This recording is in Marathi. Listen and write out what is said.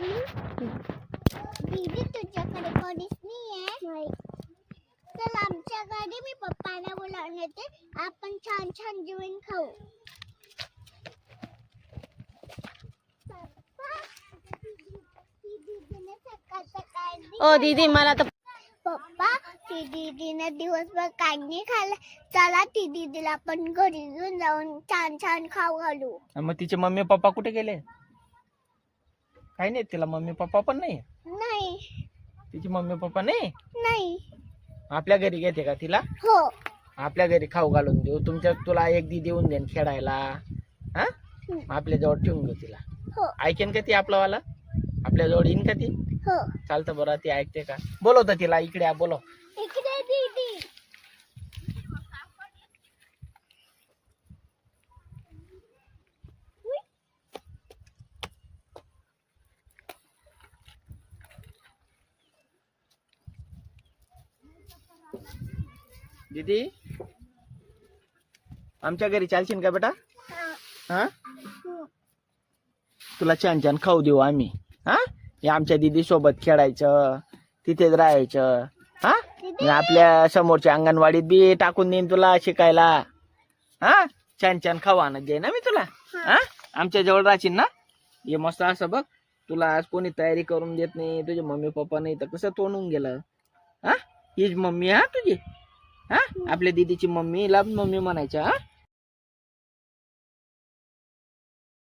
दीदी तुझ्याकडे कोणीच नाहीये. चल आमच्या घरी मी पप्पाला बोलावून येते आपण छान छान जेवण खाऊ. ओ दीदी मला तर पप्पा ती दीदीने दिवसभर काही नाही खाल्लं. चला ती दीदीला आपण घरी घेऊन जाऊन छान छान खाऊ घालू. मग तिचे मम्मी पप्पा कुठे गेले? काही नाही तिला मम्मी पप्पा पण नाही. नाही. तिची मम्मी पप्पा नाही? नाही. आपल्या घरी घेते का तिला? हो. आपल्या घरी खाऊ घालून देऊ. तुमच्या तुला एक दी देऊन देईन खेळायला. हा? आपल्या जवळ ठेवून घेऊ तिला. हो. ऐकेन का ती आपलं वाला आपल्या जवळ येईन का ती? हो. चालतं बरं ती ऐकते का? बोलवतं तिला इकडे बोलव इकडे दीदी दीदी? आमच्या घरी चालशील का बेटा? हा? तुला छान छान खाऊ देऊ आम्ही. हा? हे आमच्या दीदी सोबत खेळायचं तिथेच राहायचं. हा? आपल्या समोरच्या अंगणवाडीत बी टाकून देईन तुला शिकायला. हा? छान छान खाऊ आणत जाईन ना मी तुला. हा. आमच्या जवळ राहशील ना? हे मस्त असं बघ. तुला आज कोणी तयारी करून देत नाही तुझे मम्मी पप्पा नाही तर कसं तोंडून गेलं? हा? हीच मम्मी हा तुझी? हा? आपल्या दीदीची मम्मीला मम्मी म्हणायची हा?